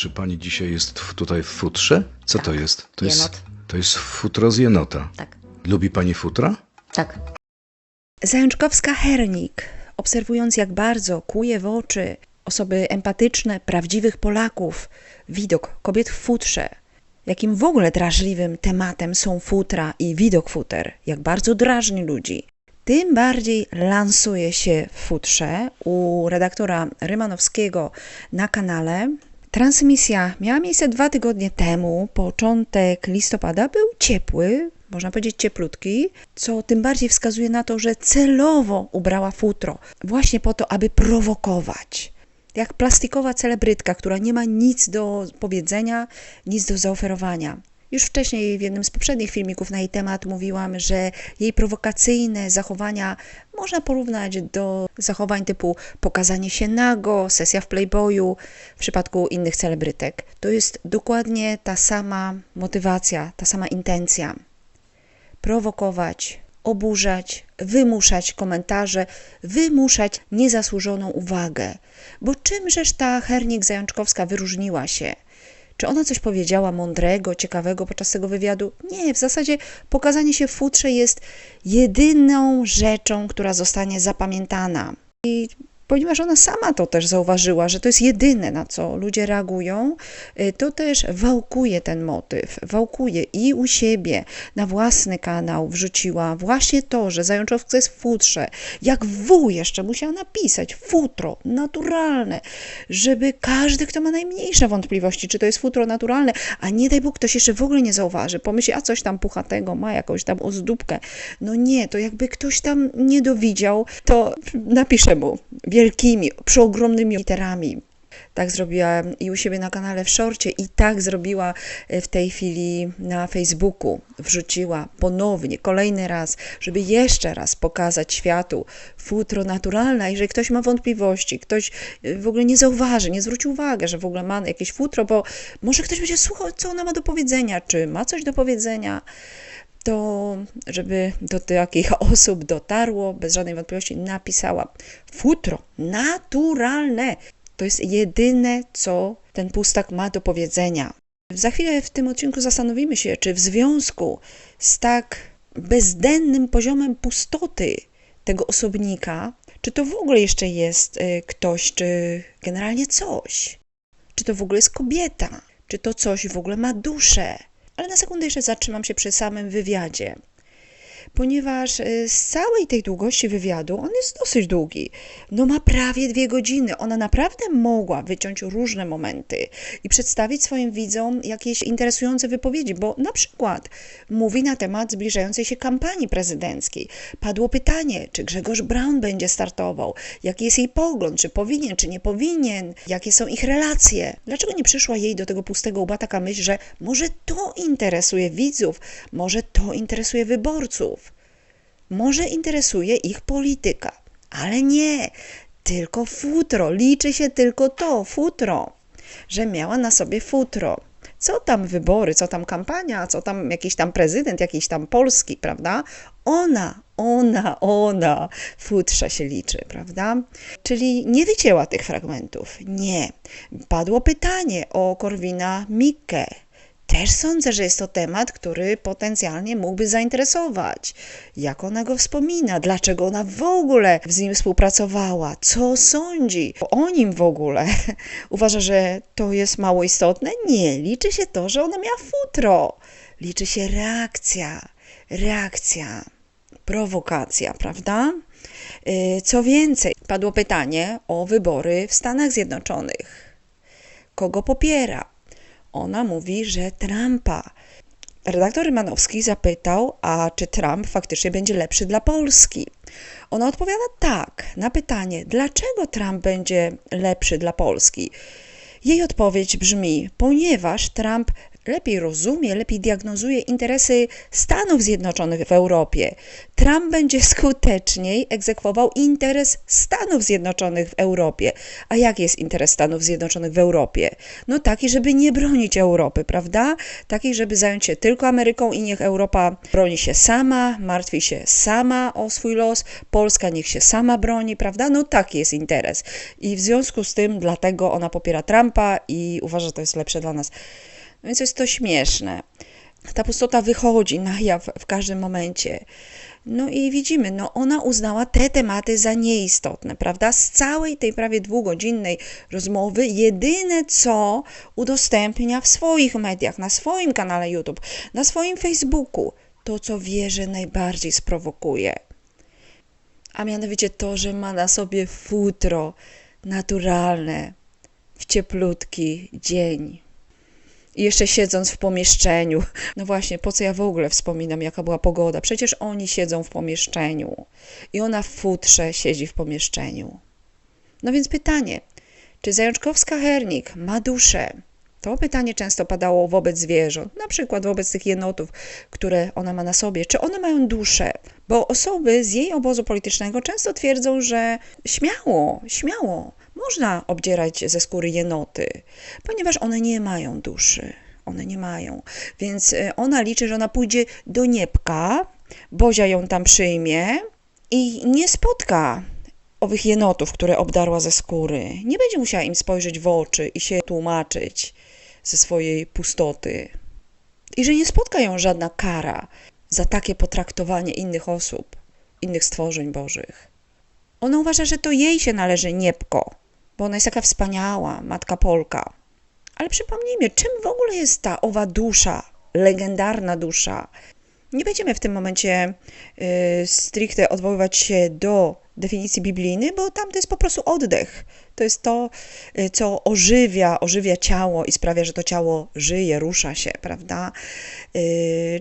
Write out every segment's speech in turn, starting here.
Czy pani dzisiaj jest w, tutaj w futrze? Co to jest? To jest, to jest futro z jenota. Tak. Lubi pani futra? Tak. Zajączkowska Hernik, obserwując jak bardzo kuje w oczy osoby empatyczne, prawdziwych Polaków, widok kobiet w futrze, jakim w ogóle drażliwym tematem są futra i widok futer, jak bardzo drażni ludzi, tym bardziej lansuje się w futrze u redaktora Rymanowskiego na kanale. Transmisja miała miejsce dwa tygodnie temu. Początek listopada był ciepły, można powiedzieć cieplutki, co tym bardziej wskazuje na to, że celowo ubrała futro, właśnie po to, aby prowokować. Jak plastikowa celebrytka, która nie ma nic do powiedzenia, nic do zaoferowania. Już wcześniej w jednym z poprzednich filmików na jej temat mówiłam, że jej prowokacyjne zachowania można porównać do zachowań typu pokazanie się nago, sesja w Playboyu w przypadku innych celebrytek. To jest dokładnie ta sama motywacja, ta sama intencja. Prowokować, oburzać, wymuszać komentarze, wymuszać niezasłużoną uwagę. Bo czymżeż ta Hernik Zajączkowska wyróżniła się? Czy ona coś powiedziała mądrego, ciekawego podczas tego wywiadu? Nie, w zasadzie pokazanie się w futrze jest jedyną rzeczą, która zostanie zapamiętana. I ponieważ ona sama to też zauważyła, że to jest jedyne, na co ludzie reagują, y, to też wałkuje ten motyw. Wałkuje i u siebie, na własny kanał wrzuciła właśnie to, że Zajączowska jest w futrze. Jak wół jeszcze musiała napisać, futro, naturalne, żeby każdy, kto ma najmniejsze wątpliwości, czy to jest futro naturalne, a nie daj Bóg, ktoś jeszcze w ogóle nie zauważy, pomyśli, a coś tam puchatego ma, jakąś tam ozdóbkę. No nie, to jakby ktoś tam nie dowidział, to napiszę mu wielkimi, przeogromnymi literami. Tak zrobiła i u siebie na kanale w szorcie, i tak zrobiła e, w tej chwili na Facebooku. Wrzuciła ponownie, kolejny raz, żeby jeszcze raz pokazać światu futro naturalne. Jeżeli ktoś ma wątpliwości, ktoś e, w ogóle nie zauważy, nie zwróci uwagi, że w ogóle ma jakieś futro, bo może ktoś będzie słuchał, co ona ma do powiedzenia, czy ma coś do powiedzenia, to żeby do takich osób dotarło, bez żadnej wątpliwości napisała futro naturalne. To jest jedyne, co ten pustak ma do powiedzenia. Za chwilę w tym odcinku zastanowimy się, czy w związku z tak bezdennym poziomem pustoty tego osobnika, czy to w ogóle jeszcze jest y, ktoś, czy generalnie coś. Czy to w ogóle jest kobieta? Czy to coś w ogóle ma duszę? Ale na sekundę jeszcze zatrzymam się przy samym wywiadzie, ponieważ y, z całej tej długości wywiadu, on jest dosyć długi, no ma prawie dwie godziny. Ona naprawdę mogła wyciąć różne momenty i przedstawić swoim widzom jakieś interesujące wypowiedzi, bo na przykład mówi na temat zbliżającej się kampanii prezydenckiej. Padło pytanie, czy Grzegorz Braun będzie startował, jaki jest jej pogląd, czy powinien, czy nie powinien, jakie są ich relacje. Dlaczego nie przyszła jej do tego pustego łba taka myśl, że może to interesuje widzów, może to interesuje wyborców, może interesuje ich polityka, ale nie, tylko futro, liczy się tylko to, futro, że miała na sobie futro. Co tam wybory, co tam kampania, co tam jakiś tam prezydent, jakiś tam polski, prawda? Ona, ona, ona futrze się liczy, prawda? Czyli nie wycięła tych fragmentów. Nie. Padło pytanie o Korwina Mikke. Też sądzę, że jest to temat, który potencjalnie mógłby zainteresować. Jak ona go wspomina, dlaczego ona w ogóle z nim współpracowała, co sądzi o nim w ogóle. Uważa, że to jest mało istotne? Nie, liczy się to, że ona miała futro. Liczy się reakcja, reakcja, prowokacja, prawda? Yy, Co więcej, padło pytanie o wybory w Stanach Zjednoczonych. Kogo popiera? Ona mówi, że Trumpa. Redaktor Rymanowski zapytał, a czy Trump faktycznie będzie lepszy dla Polski? Ona odpowiada tak na pytanie, dlaczego Trump będzie lepszy dla Polski. Jej odpowiedź brzmi, ponieważ Trump lepiej rozumie, lepiej diagnozuje interesy Stanów Zjednoczonych w Europie. Trump będzie skuteczniej egzekwował interes Stanów Zjednoczonych w Europie. A jaki jest interes Stanów Zjednoczonych w Europie? No taki, żeby nie bronić Europy, prawda? Taki, żeby zająć się tylko Ameryką i niech Europa broni się sama, martwi się sama o swój los, Polska niech się sama broni, prawda? No taki jest interes. I w związku z tym dlatego ona popiera Trumpa i uważa, że to jest lepsze dla nas. Więc jest to śmieszne. Ta pustota wychodzi na jaw w każdym momencie. No i widzimy, no ona uznała te tematy za nieistotne, prawda? Z całej tej prawie dwugodzinnej rozmowy, jedyne co udostępnia w swoich mediach, na swoim kanale YouTube, na swoim Facebooku, to co wie, że najbardziej sprowokuje. A mianowicie to, że ma na sobie futro naturalne, w cieplutki dzień. I jeszcze siedząc w pomieszczeniu. No właśnie, po co ja w ogóle wspominam, jaka była pogoda? Przecież oni siedzą w pomieszczeniu i ona w futrze siedzi w pomieszczeniu. No więc pytanie, czy Zajączkowska Hernik ma duszę? To pytanie często padało wobec zwierząt, na przykład wobec tych jenotów, które ona ma na sobie. Czy one mają duszę? Bo osoby z jej obozu politycznego często twierdzą, że śmiało, śmiało, można obdzierać ze skóry jenoty, ponieważ one nie mają duszy. One nie mają. Więc ona liczy, że ona pójdzie do niebka, Bozia ją tam przyjmie i nie spotka owych jenotów, które obdarła ze skóry. Nie będzie musiała im spojrzeć w oczy i się tłumaczyć ze swojej pustoty. I że nie spotka ją żadna kara za takie potraktowanie innych osób, innych stworzeń bożych. Ona uważa, że to jej się należy niebko, bo ona jest taka wspaniała, matka Polka. Ale przypomnijmy, czym w ogóle jest ta owa dusza, legendarna dusza? Nie będziemy w tym momencie y, stricte odwoływać się do definicji biblijnej, bo tam to jest po prostu oddech. To jest to, y, co ożywia, ożywia ciało i sprawia, że to ciało żyje, rusza się, prawda? Yy,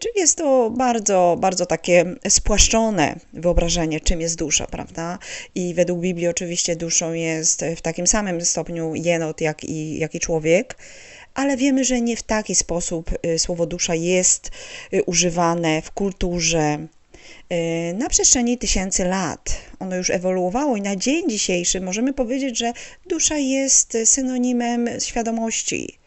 czyli jest to bardzo, bardzo takie spłaszczone wyobrażenie, czym jest dusza, prawda? I według Biblii oczywiście duszą jest w takim samym stopniu jenot, jak i, jak i człowiek ale wiemy, że nie w taki sposób y, słowo dusza jest y, używane w kulturze y, na przestrzeni tysięcy lat. Ono już ewoluowało i na dzień dzisiejszy możemy powiedzieć, że dusza jest synonimem świadomości.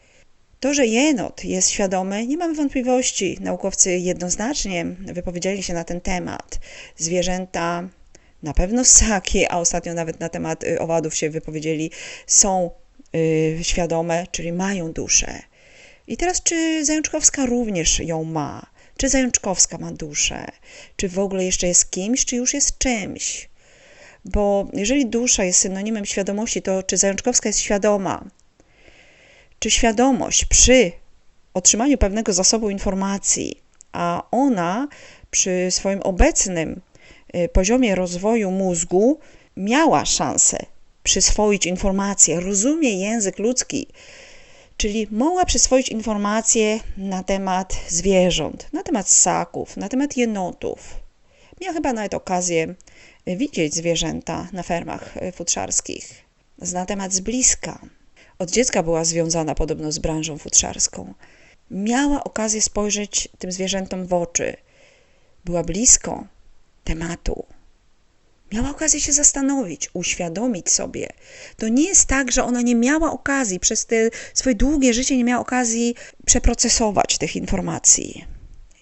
To, że jenot jest świadomy, nie mamy wątpliwości. Naukowcy jednoznacznie wypowiedzieli się na ten temat. Zwierzęta, na pewno ssaki, a ostatnio nawet na temat owadów się wypowiedzieli, są Y, świadome, czyli mają duszę. I teraz, czy Zajączkowska również ją ma? Czy Zajączkowska ma duszę? Czy w ogóle jeszcze jest kimś, czy już jest czymś? Bo jeżeli dusza jest synonimem świadomości, to czy Zajączkowska jest świadoma? Czy świadomość przy otrzymaniu pewnego zasobu informacji, a ona przy swoim obecnym y, poziomie rozwoju mózgu miała szansę przyswoić informacje, rozumie język ludzki, czyli mogła przyswoić informacje na temat zwierząt, na temat ssaków, na temat jenotów. Miała chyba nawet okazję widzieć zwierzęta na fermach futrzarskich. Zna temat z bliska. Od dziecka była związana podobno z branżą futrzarską. Miała okazję spojrzeć tym zwierzętom w oczy. Była blisko tematu miała okazję się zastanowić, uświadomić sobie. To nie jest tak, że ona nie miała okazji, przez te swoje długie życie nie miała okazji przeprocesować tych informacji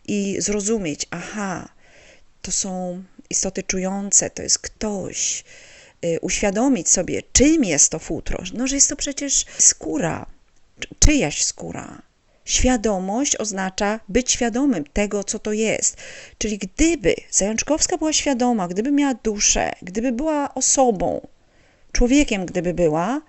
i zrozumieć, aha, to są istoty czujące, to jest ktoś. Y, uświadomić sobie, czym jest to futro. No, że jest to przecież skóra, czyjaś skóra. Świadomość oznacza być świadomym tego, co to jest. Czyli gdyby Zajączkowska była świadoma, gdyby miała duszę, gdyby była osobą, człowiekiem, gdyby była,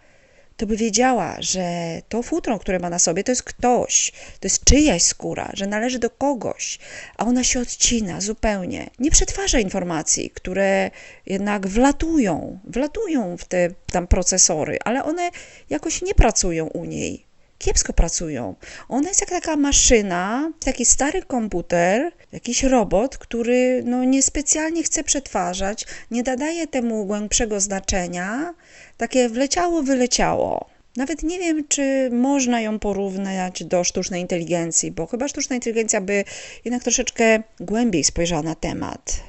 to by wiedziała, że to futro, które ma na sobie, to jest ktoś, to jest czyjaś skóra, że należy do kogoś, a ona się odcina zupełnie. Nie przetwarza informacji, które jednak wlatują, wlatują w te tam procesory, ale one jakoś nie pracują u niej kiepsko pracują. Ona jest jak taka maszyna, taki stary komputer, jakiś robot, który no, niespecjalnie chce przetwarzać, nie nadaje temu głębszego znaczenia, takie wleciało, wyleciało. Nawet nie wiem, czy można ją porównać do sztucznej inteligencji, bo chyba sztuczna inteligencja by jednak troszeczkę głębiej spojrzała na temat.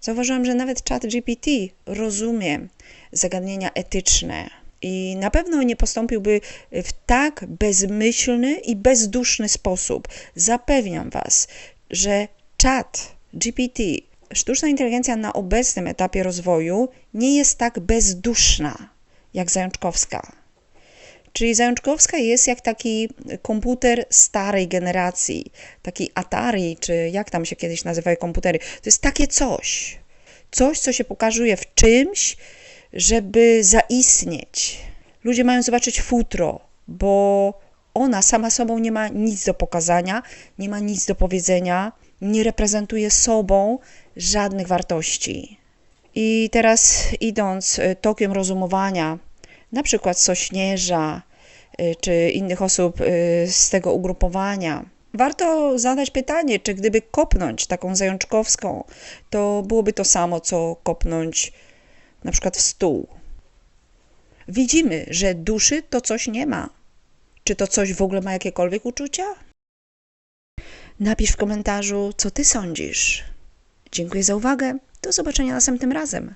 Zauważyłam, że nawet chat GPT rozumie zagadnienia etyczne i na pewno nie postąpiłby w tak bezmyślny i bezduszny sposób. Zapewniam Was, że chat GPT, sztuczna inteligencja na obecnym etapie rozwoju nie jest tak bezduszna jak Zajączkowska. Czyli Zajączkowska jest jak taki komputer starej generacji, taki Atari, czy jak tam się kiedyś nazywały komputery. To jest takie coś, coś, co się pokazuje w czymś, żeby zaistnieć. Ludzie mają zobaczyć futro, bo ona sama sobą nie ma nic do pokazania, nie ma nic do powiedzenia, nie reprezentuje sobą żadnych wartości. I teraz idąc y, tokiem rozumowania, na przykład Sośnierza y, czy innych osób y, z tego ugrupowania, warto zadać pytanie, czy gdyby kopnąć taką zajączkowską, to byłoby to samo, co kopnąć na przykład w stół. Widzimy, że duszy to coś nie ma. Czy to coś w ogóle ma jakiekolwiek uczucia? Napisz w komentarzu, co ty sądzisz. Dziękuję za uwagę. Do zobaczenia następnym razem.